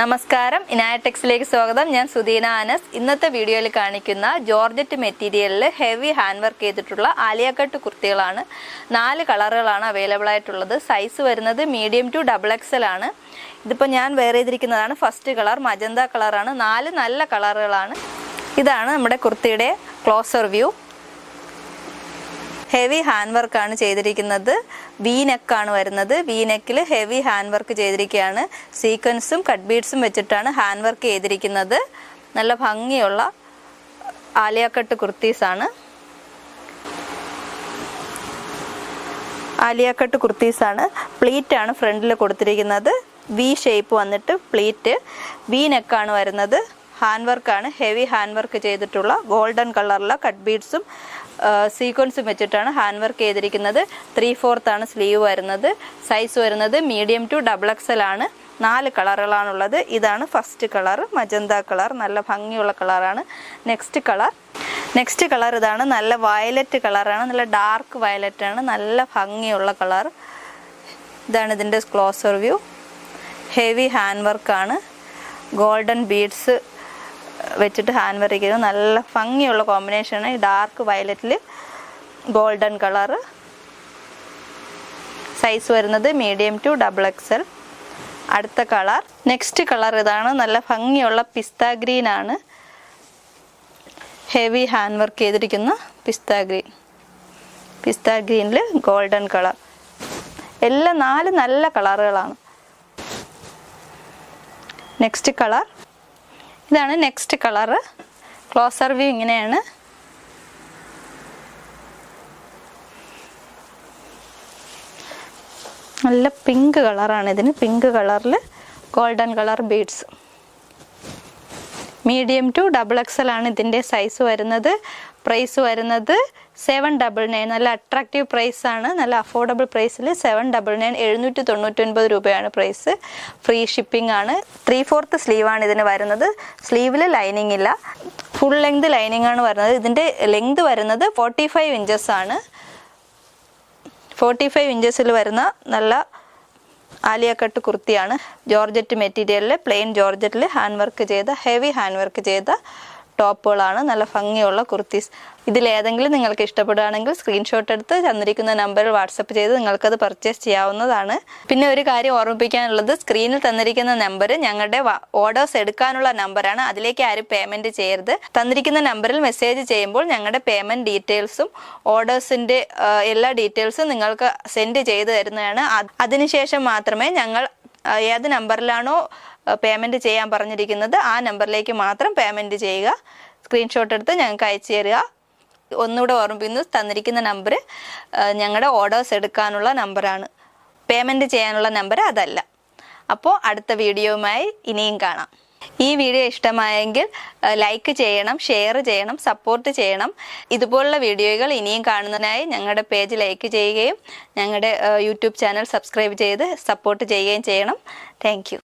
നമസ്കാരം. ഇനായടെക്സിലേക്ക് സ്വാഗതം. ഞാൻ സുദീന അനസ്. ഇന്നത്തെ വീഡിയോയിൽ കാണിക്കുന്ന ജോർജറ്റ് മെറ്റീരിയലിൽ ഹെവി ഹാൻഡ് വർക്ക് ചെയ്തിട്ടുള്ള ആലിയക്കട്ട് കുർത്തികളാണ്. നാല് കളറുകളാണ് അവൈലബിൾ ആയിട്ടുള്ളത്. സൈസ് വരുന്നത് മീഡിയം ടു ഡബിൾ എക്സൽ ആണ്. ഇതിപ്പോൾ ഞാൻ വെയർ ചെയ്തിരിക്കുന്നതാണ്. ഫസ്റ്റ് കളർ മജന്ത കളറാണ്. നാല് നല്ല കളറുകളാണ്. ഇതാണ് നമ്മുടെ കുർത്തിയുടെ ക്ലോസർ വ്യൂ. ഹെവി ഹാൻഡ് വർക്കാണ് ചെയ്തിരിക്കുന്നത്. വി നെക്കാണ് വരുന്നത്. വി നെക്കിൽ ഹെവി ഹാൻഡ് വർക്ക് ചെയ്തിരിക്കുകയാണ് സീക്വൻസും കട്ട് ബീഡ്സും വെച്ചിട്ടാണ് ഹാൻഡ് വർക്ക് ചെയ്തിരിക്കുന്നത്. നല്ല ഭംഗിയുള്ള ആലിയാക്കട്ട് കുർത്തീസാണ് ആലിയാക്കട്ട് കുർത്തീസാണ് പ്ലീറ്റ് ആണ് ഫ്രണ്ടിൽ കൊടുത്തിരിക്കുന്നത്. വി ഷേപ്പ് വന്നിട്ട് പ്ലീറ്റ്. വി നെക്കാണ് വരുന്നത്. ഹാൻഡ് വർക്കാണ് ഹെവി ഹാൻഡ് വർക്ക് ചെയ്തിട്ടുള്ള ഗോൾഡൻ കളറിലെ കട്ട് ബീഡ്സും സീക്വൻസും വെച്ചിട്ടാണ് ഹാൻഡ് വർക്ക് ചെയ്തിരിക്കുന്നത്. ത്രീ ആണ് സ്ലീവ് വരുന്നത്. സൈസ് വരുന്നത് മീഡിയം ടു ഡബിൾ എക്സൽ ആണ്. നാല് കളറുകളാണുള്ളത് ഇതാണ് ഫസ്റ്റ് കളർ മജന്ത കളർ നല്ല ഭംഗിയുള്ള കളറാണ് നെക്സ്റ്റ് കളർ നെക്സ്റ്റ് കളർ ഇതാണ് നല്ല വയലറ്റ് കളറാണ് നല്ല ഡാർക്ക് വയലറ്റ് ആണ്. നല്ല ഭംഗിയുള്ള കളർ ഇതാണ് ഇതിന്റെ ക്ലോസർ വ്യൂ ഹെവി ഹാൻഡ് വർക്കാണ് ഗോൾഡൻ ബീഡ്സ് വെച്ചിട്ട് ഹാൻഡ് വർക്ക് ചെയ്തു നല്ല ഭംഗിയുള്ള കോമ്പിനേഷനാണ് ഈ ഡാർക്ക് വയലറ്റിൽ ഗോൾഡൻ കളറ് സൈസ് വരുന്നത് മീഡിയം ടു ഡബിൾ എക്സൽ അടുത്ത കളർ നെക്സ്റ്റ് കളർ ഇതാണ്. നല്ല ഭംഗിയുള്ള പിസ്ത ഗ്രീൻ ആണ്. ഹെവി ഹാൻഡ് വർക്ക് ചെയ്തിരിക്കുന്ന പിസ്ത ഗ്രീൻ പിസ്ത ഗ്രീനിൽ ഗോൾഡൻ കളർ എല്ലാ നാല് നല്ല കളറുകളാണ് നെക്സ്റ്റ് കളർ ഇതാണ് നെക്സ്റ്റ് കളറ് ക്ലോസർ വ്യൂ ഇങ്ങനെയാണ്. നല്ല പിങ്ക് കളറാണ് ഇതിന്. പിങ്ക് കളറിൽ golden colour beads medium to double XL ആണ് ഇതിന്റെ സൈസ് വരുന്നത്. പ്രൈസ് വരുന്നത് സെവൻ ഡബിൾ നയൻ നല്ല അട്രാക്റ്റീവ് പ്രൈസ് ആണ്. നല്ല അഫോർഡബിൾ പ്രൈസിൽ സെവൻ ഡബിൾ നയൻ എഴുന്നൂറ്റി തൊണ്ണൂറ്റൊൻപത് രൂപയാണ് പ്രൈസ് ഫ്രീ ഷിപ്പിംഗ് ആണ്. ത്രീ ഫോർത്ത് സ്ലീവാണ് ഇതിന് വരുന്നത്. സ്ലീവിൽ ലൈനിങ് ഇല്ല. ഫുൾ ലെങ്ത് ലൈനിങ് ആണ് വരുന്നത്. ഇതിന്റെ ലെങ്ത് വരുന്നത് ഫോർട്ടി ഫൈവ് ഇഞ്ചസ് ആണ്. ഫോർട്ടി ഫൈവ് ഇഞ്ചസിൽ വരുന്ന നല്ല ആലിയക്കട്ട് കുർത്തിയാണ്. ജോർജറ്റ് മെറ്റീരിയലിൽ പ്ലെയിൻ ജോർജറ്റിൽ ഹാൻഡ് വർക്ക് ചെയ്ത ഹെവി ഹാൻഡ് വർക്ക് ചെയ്ത ടോപ്പുകളാണ്. നല്ല ഭംഗിയുള്ള കുർത്തീസ്. ഇതിലേതെങ്കിലും നിങ്ങൾക്ക് ഇഷ്ടപ്പെടുകയാണെങ്കിൽ സ്ക്രീൻഷോട്ട് എടുത്ത് തന്നിരിക്കുന്ന നമ്പറിൽ വാട്സപ്പ് ചെയ്ത് നിങ്ങൾക്കത് പർച്ചേസ് ചെയ്യാവുന്നതാണ്. പിന്നെ ഒരു കാര്യം ഓർമ്മിപ്പിക്കാനുള്ളത് സ്ക്രീനിൽ തന്നിരിക്കുന്ന നമ്പർ ഞങ്ങളുടെ ഓർഡേഴ്സ് എടുക്കാനുള്ള നമ്പറാണ് അതിലേക്ക് ആരും പേയ്മെന്റ് ചെയ്യരുത്. തന്നിരിക്കുന്ന നമ്പറിൽ മെസ്സേജ് ചെയ്യുമ്പോൾ ഞങ്ങളുടെ പേയ്മെന്റ് ഡീറ്റെയിൽസും ഓർഡേഴ്സിന്റെ എല്ലാ ഡീറ്റെയിൽസും നിങ്ങൾക്ക് സെൻഡ് ചെയ്ത് തരുന്നതാണ്. അത് അതിനുശേഷം മാത്രമേ ഞങ്ങൾ ഏത് നമ്പറിലാണോ പേയ്മെന്റ് ചെയ്യാൻ പറഞ്ഞിരിക്കുന്നത് ആ നമ്പറിലേക്ക് മാത്രം പേയ്മെന്റ് ചെയ്യുക. സ്ക്രീൻഷോട്ട് എടുത്ത് ഞങ്ങൾക്ക് അയച്ചു തരിക. ഒന്നുകൂടെ ഓർമ്മിപ്പിക്കുന്നു തന്നിരിക്കുന്ന നമ്പർ ഞങ്ങളുടെ ഓർഡേഴ്സ് എടുക്കാനുള്ള നമ്പറാണ് പേയ്മെന്റ് ചെയ്യാനുള്ള നമ്പർ അതല്ല. അപ്പോൾ അടുത്ത വീഡിയോയുമായി ഇനിയും കാണാം. ഈ വീഡിയോ ഇഷ്ടമായെങ്കിൽ ലൈക്ക് ചെയ്യണം ഷെയർ ചെയ്യണം സപ്പോർട്ട് ചെയ്യണം. ഇതുപോലുള്ള വീഡിയോകൾ ഇനിയും കാണുന്നതിനായി ഞങ്ങളുടെ പേജ് ലൈക്ക് ചെയ്യുകയും ഞങ്ങളുടെ യൂട്യൂബ് ചാനൽ സബ്സ്ക്രൈബ് ചെയ്ത് സപ്പോർട്ട് ചെയ്യുകയും ചെയ്യണം. താങ്ക്